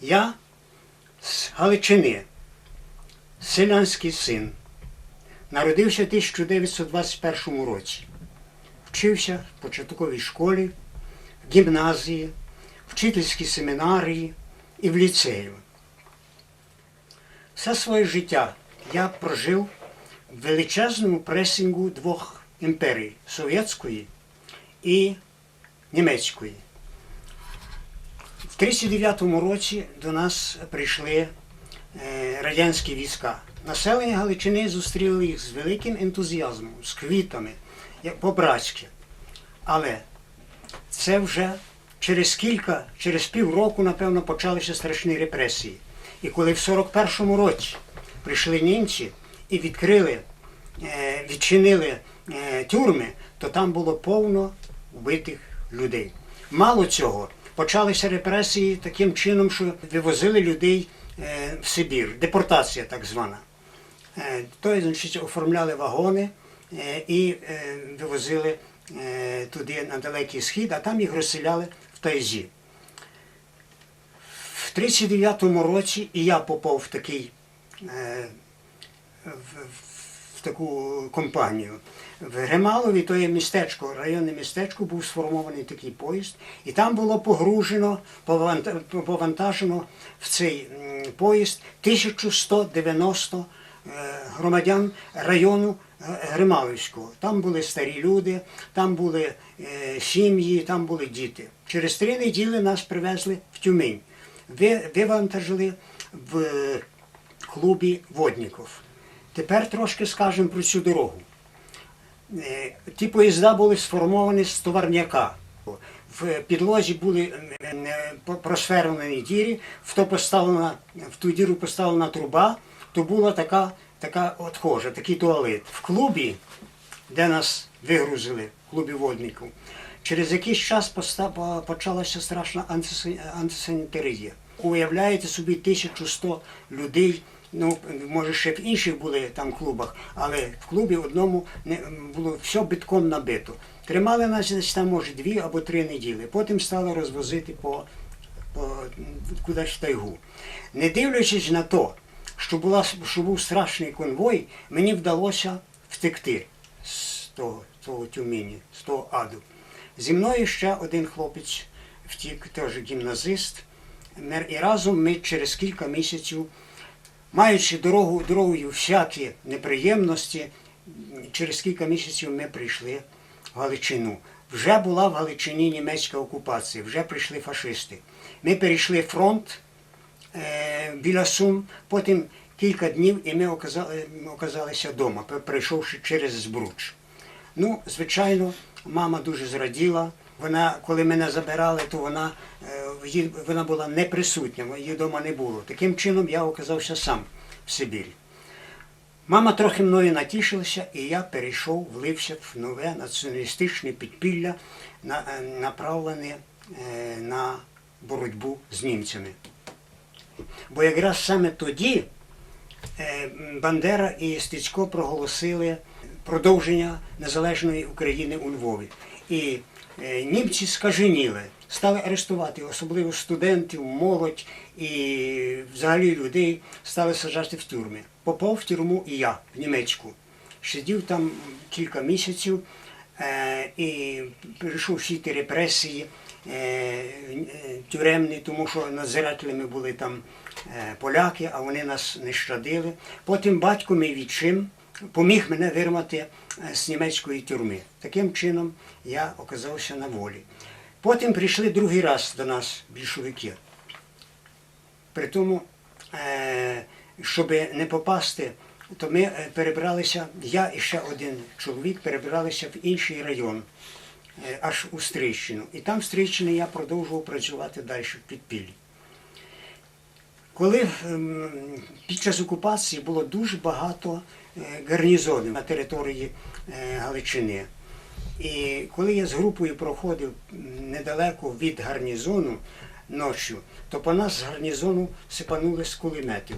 Я з Галичини, селянський син. Народився в 1921 році. Вчився в початковій школі, в гімназії, вчительській семінарії і в ліцею. Все своє життя я прожив в величезному пресингу двох імперій совєтської і німецької. В 1939 році до нас прийшли е, радянські війська. Населення Галичини зустріло їх з великим ентузіазмом, з квітами, по-братськи. Але це вже через кілька, через півроку, напевно, почалися страшні репресії. І коли в 41-му році прийшли німці і відкрили, е, відчинили е, тюрми, то там було повно вбитих людей. Мало цього, почалися репресії таким чином, що вивозили людей е, в Сибір, депортація так звана. Е, То, значить, оформляли вагони е, і вивозили туди на Далекий Схід, а там їх розселяли в Тайзі. В 39-му році і я попав в такий в таку компанію. В Грималові, то є містечко, районне містечко, був сформований такий поїзд, і там було погружено, повантажено в цей поїзд 1190 е, громадян району е, Грималівського. Там були старі люди, там були е, сім'ї, там були діти. Через три неділі нас привезли в Тюмень. Ви- Вивантажили в е, клубі Водніков. Тепер трошки скажемо про цю дорогу. Е, Ті поїзда були сформовані з товарняка. В підлозі були просферовані дірі, в, то поставлена, в ту діру поставлена труба, то була така, така отхожа, такий туалет. В клубі, де нас вигрузили, в клубі водників, через якийсь час почалася страшна антиса- антисанітарія. Уявляєте собі 1100 людей, ну, може, ще в інших були там клубах, але в клубі одному не, було все битком набито. Тримали нас десь там, може, дві або три неділі. Потім стали розвозити по, по кудись в тайгу. Не дивлячись на те, що, була, що був страшний конвой, мені вдалося втекти з того, того тюмені, з того аду. Зі мною ще один хлопець втік, теж гімназист. І разом ми через кілька місяців, маючи дорогу, дорогою всякі неприємності, через кілька місяців ми прийшли в Галичину. Вже була в Галичині німецька окупація, вже прийшли фашисти. Ми перейшли фронт е, біля Сум, потім кілька днів і ми оказали, оказалися вдома, прийшовши через Збруч. Ну, звичайно, мама дуже зраділа. Вона, коли мене забирали, то вона, е, вона була неприсутня, її вдома не було. Таким чином я оказався сам в Сибірі. Мама трохи мною натішилася, і я перейшов, влився в нове націоналістичне підпілля, е, направлене е, на боротьбу з німцями. Бо якраз саме тоді е, Бандера і Стецько проголосили продовження незалежної України у Львові. І німці скаженіли, стали арештувати, особливо студентів, молодь і взагалі людей стали саджати в тюрми. Попав в тюрму і я в німецьку. Сидів там кілька місяців е, і перейшов всі ті репресії е, тюремні, тому що надзирателями були там е, поляки, а вони нас не щадили. Потім батько мій відчим поміг мене вирвати з німецької тюрми. Таким чином я оказався на волі. Потім прийшли другий раз до нас більшовики. При тому, е, щоб не попасти, то ми е, перебралися, я і ще один чоловік перебралися в інший район, е, аж у Стрийщину. І там в Стрийщині я продовжував працювати далі в підпіллі. Коли ем, під час окупації було дуже багато гарнізонів на території Галичини. І коли я з групою проходив недалеко від гарнізону ночі, то по нас з гарнізону сипанули з кулеметів.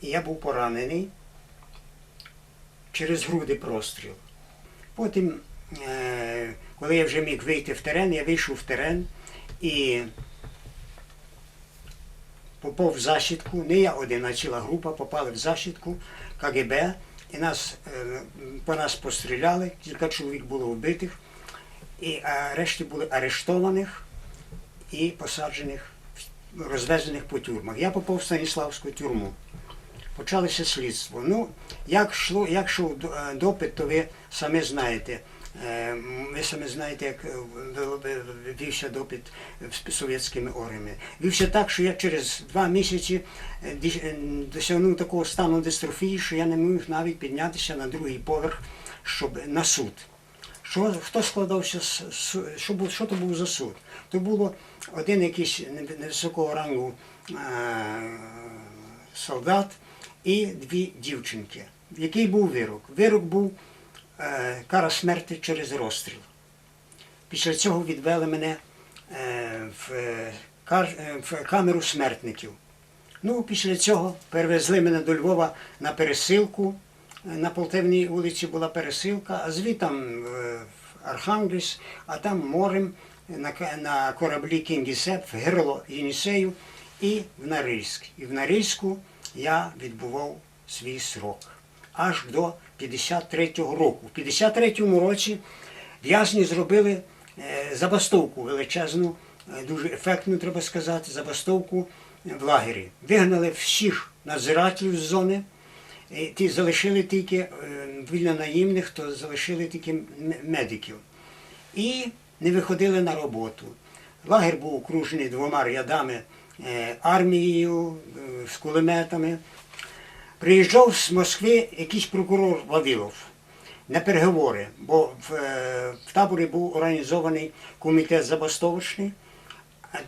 І я був поранений через груди простріл. Потім, е, коли я вже міг вийти в терен, я вийшов в терен і попав в засідку, не я один, а ціла група попали в засідку КГБ, і нас, е, по нас постріляли, кілька чоловік було вбитих, і решті були арештованих і посаджених, розвезених по тюрмах. Я попав в Станіславську тюрму. Почалося слідство. Ну, як йшов як е, допит, то ви самі знаєте. Е, м, Ви самі знаєте, як е, вівся допит совєтськими органами. Вівся так, що я через два місяці е, е, досягнув такого стану дистрофії, що я не міг навіть піднятися на другий поверх, щоб на суд. Що, хто складався що, був, що то був за суд? То було один якийсь невисокого рангу солдат і дві дівчинки. Який був вирок? Вирок був кара смерті через розстріл. Після цього відвели мене е, в, е, е, в камеру смертників. Ну, після цього перевезли мене до Львова на пересилку. Е, На Полтавній вулиці була пересилка, а звітам е, в Архангельськ, а там морем на, кораблі Кінгісеп в Герло Єнісею і в Норильськ. І в Норильську я відбував свій срок аж до 53-го року. В 53-му році в'язні зробили е, забастовку величезну, е, дуже ефектну, треба сказати, забастовку в лагері. Вигнали всіх надзирателів з зони. Ті залишили тільки е, вільно наїмних, то залишили тільки медиків. І не виходили на роботу. Лагер був окружений двома рядами армією, з кулеметами. Приїжджав з Москви якийсь прокурор Вавилов на переговори, бо в, е, в таборі був організований комітет забастовочний,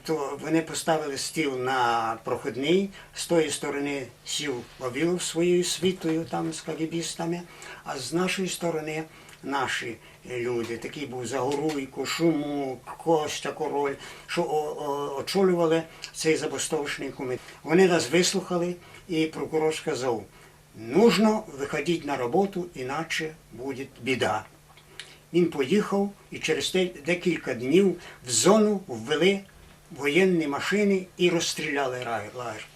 то вони поставили стіл на проходний, з тої сторони сів Вавилов своєю світою там з кагібістами, а з нашої сторони наші люди. Такий був Загоруйко, Шумук, Костя Король, що очолювали цей забастовочний комітет. Вони нас вислухали, і прокурор сказав, нужно виходити на роботу, іначе буде біда. Він поїхав і через декілька днів в зону ввели воєнні машини і розстріляли лагер.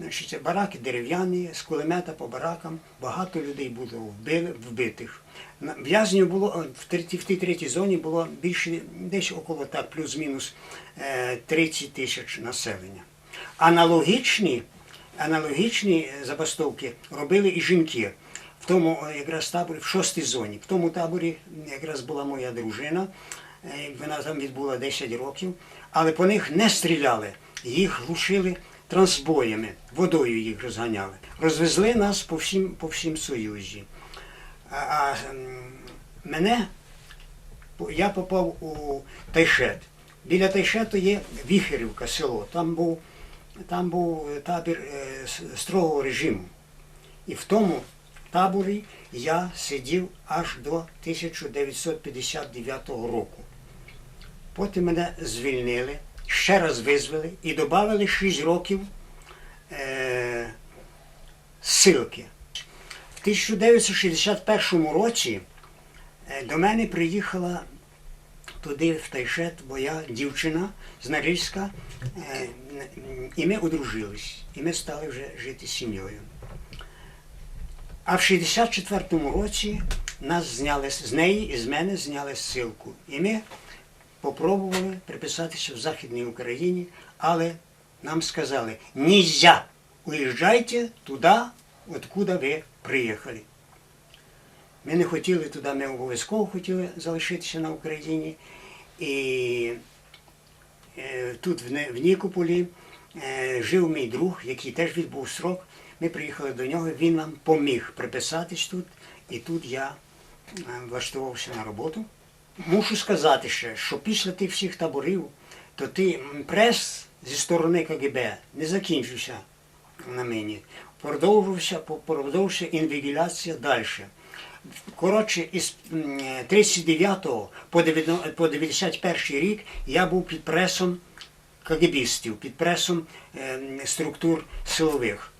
Значить, бараки дерев'яні, з кулемета по баракам, багато людей було вбили, вбитих. В'язнів було в, тій третій зоні було більше, десь около так, плюс-мінус е, 30 тисяч населення. Аналогічні, аналогічні забастовки робили і жінки. В тому е, якраз таборі, в шостій зоні. В тому таборі якраз була моя дружина, е, вона там відбула 10 років, але по них не стріляли, їх глушили трансбоями, водою їх розганяли. Розвезли нас по всім, по всім Союзі. А, а мене я попав у Тайшет. Біля Тайшету є Віхерівка, село. Там був, там був табір е, строгого режиму. І в тому таборі я сидів аж до 1959 року. Потім мене звільнили, ще раз визвали і додали 6 років е, ссилки. В 1961 році е, до мене приїхала туди в Тайшет моя дівчина з Норильська, е, і ми одружились, і ми стали вже жити з сім'єю. А в 64-му році нас зняли з неї і з мене зняли ссилку. І ми попробували приписатися в Західній Україні, але нам сказали, нельзя, уїжджайте туди, откуда ви приїхали. Ми не хотіли туди, ми обов'язково хотіли залишитися на Україні. І е, тут в, Нікополі е, жив мій друг, який теж відбув срок. Ми приїхали до нього, він нам поміг приписатись тут, і тут я е, влаштувався на роботу. Мушу сказати ще, що після тих всіх таборів, то ти прес зі сторони КГБ не закінчився на мені. Продовжився, продовжився інвігіляція далі. Коротше, із м, 39 по 90 по 91 рік я був під пресом КГБістів, під пресом е, структур силових.